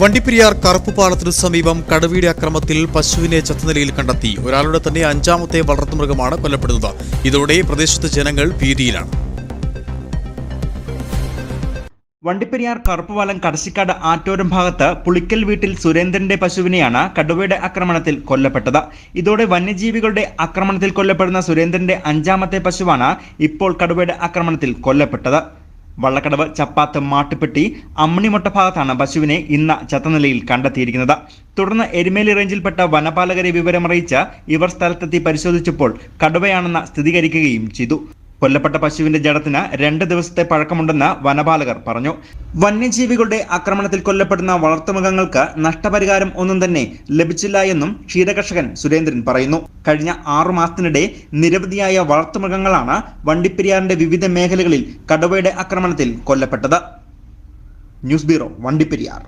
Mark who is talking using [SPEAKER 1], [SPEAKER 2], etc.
[SPEAKER 1] വണ്ടിപ്പെരിയാർ കറുപ്പുപാളത്തിനു സമീപം കടുവയുടെ അക്രമത്തിൽ പശുവിനെ ചത്ത നിലയിൽ കണ്ടെത്തി. ഒരാളുടെ തന്നെ അഞ്ചാമത്തെ വളർത്തുമൃഗമാണ് കൊല്ലപ്പെടുന്നത്. ഇതോടെ പ്രദേശത്തെ ജനങ്ങൾ ഭീതിയിലാണ്.
[SPEAKER 2] വണ്ടിപ്പെരിയാർ കറുപ്പുപാലം കടശിക്കാട് ആറ്റോരം ഭാഗത്ത് പുളിക്കൽ വീട്ടിൽ സുരേന്ദ്രന്റെ പശുവിനെയാണ് കടുവയുടെ ആക്രമണത്തിൽ കൊല്ലപ്പെട്ടത്. ഇതോടെ വന്യജീവികളുടെ ആക്രമണത്തിൽ കൊല്ലപ്പെടുന്ന സുരേന്ദ്രന്റെ അഞ്ചാമത്തെ പശുവാണ് ഇപ്പോൾ കടുവയുടെ ആക്രമണത്തിൽ കൊല്ലപ്പെട്ടത്. വള്ളക്കടവ് ചപ്പാത്ത് മാട്ടുപ്പെട്ടി അമ്മിണിമുട്ട ഭാഗത്താണ് പശുവിനെ ഇന്ന് ചത്തനിലയിൽ കണ്ടെത്തിയിരിക്കുന്നത്. തുടർന്ന് എരുമേലി റേഞ്ചിൽപ്പെട്ട വനപാലകരെ വിവരമറിയിച്ച് ഇവർ സ്ഥലത്തെത്തി പരിശോധിച്ചപ്പോൾ കടുവയാണെന്ന് സ്ഥിരീകരിക്കുകയും ചെയ്തു. കൊല്ലപ്പെട്ട പശുവിന്റെ ജഡത്തിന് രണ്ട് ദിവസത്തെ പഴക്കമുണ്ടെന്ന് വനപാലകർ പറഞ്ഞു. വന്യജീവികളുടെ ആക്രമണത്തിൽ കൊല്ലപ്പെടുന്ന വളർത്തുമൃഗങ്ങൾക്ക് നഷ്ടപരിഹാരം ഒന്നും തന്നെ ലഭിച്ചില്ല എന്നും ക്ഷീരകർഷകൻ സുരേന്ദ്രൻ പറയുന്നു. കഴിഞ്ഞ ആറു മാസത്തിനിടെ നിരവധിയായ വളർത്തുമൃഗങ്ങളാണ് വണ്ടിപ്പെരിയാറിന്റെ വിവിധ മേഖലകളിൽ കടുവയുടെ ആക്രമണത്തിൽ കൊല്ലപ്പെട്ടത്. News bureau Vandiperiyar.